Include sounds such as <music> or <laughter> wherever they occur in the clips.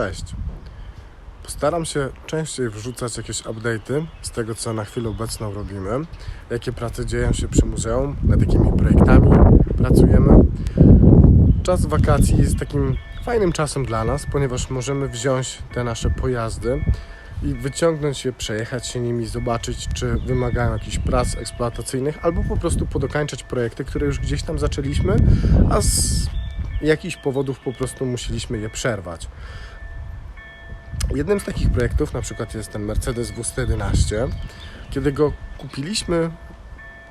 Cześć. Postaram się częściej wrzucać jakieś update'y z tego, co na chwilę obecną robimy, jakie prace dzieją się przy muzeum, nad jakimi projektami pracujemy. Czas wakacji jest takim fajnym czasem dla nas, ponieważ możemy wziąć te nasze pojazdy i wyciągnąć je, przejechać się nimi, zobaczyć, czy wymagają jakichś prac eksploatacyjnych, albo po prostu podokańczać projekty, które już gdzieś tam zaczęliśmy, a z jakichś powodów po prostu musieliśmy je przerwać. Jednym z takich projektów na przykład jest ten Mercedes W111. Kiedy go kupiliśmy,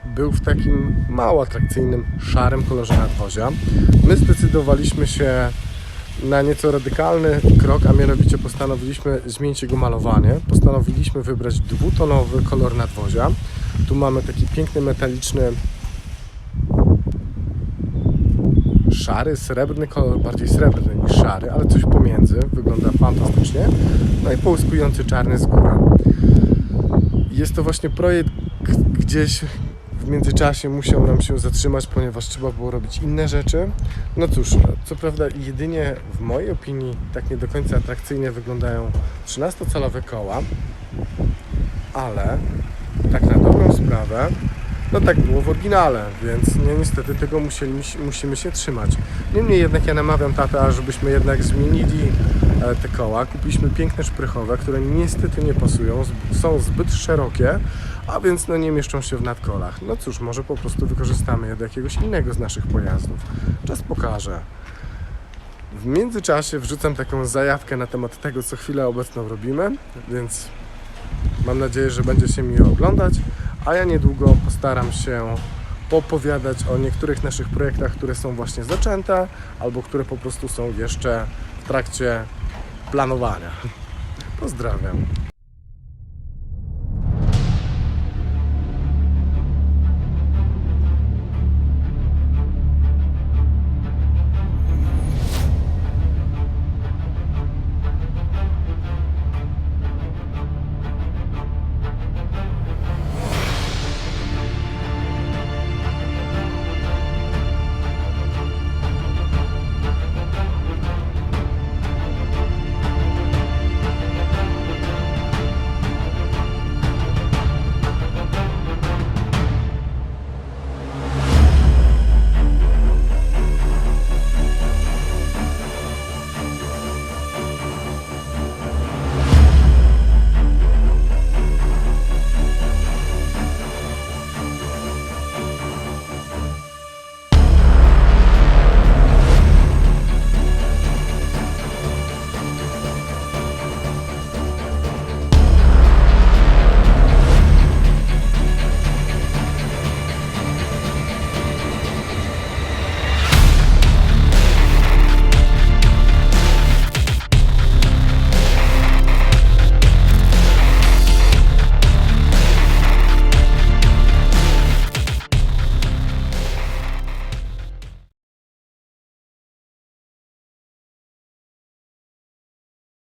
był w takim mało atrakcyjnym, szarym kolorze nadwozia. My zdecydowaliśmy się na nieco radykalny krok, a mianowicie postanowiliśmy zmienić jego malowanie. Postanowiliśmy wybrać dwutonowy kolor nadwozia. Tu mamy taki piękny metaliczny szary, srebrny kolor, bardziej srebrny niż szary, ale coś pomiędzy, wygląda fantastycznie. No i połyskujący czarny z góry. Jest to właśnie projekt gdzieś w międzyczasie musiał nam się zatrzymać, ponieważ trzeba było robić inne rzeczy. No cóż, co prawda jedynie w mojej opinii tak nie do końca atrakcyjnie wyglądają 13-calowe koła, ale tak na dobrą sprawę no tak było w oryginale, więc no, niestety tego musieli, musimy się trzymać. Niemniej jednak ja namawiam tatę, ażebyśmy jednak zmienili e, te koła. Kupiliśmy piękne szprychowe, które niestety nie pasują, są zbyt szerokie, a więc no nie mieszczą się w nadkolach. No cóż, może po prostu wykorzystamy je do jakiegoś innego z naszych pojazdów. Czas pokaże. W międzyczasie wrzucam taką zajawkę na temat tego, co chwilę obecną robimy, więc mam nadzieję, że będzie się mi oglądać, a ja niedługo postaram się opowiadać o niektórych naszych projektach, które są właśnie zaczęte, albo które po prostu są jeszcze w trakcie planowania. <laughs> Pozdrawiam.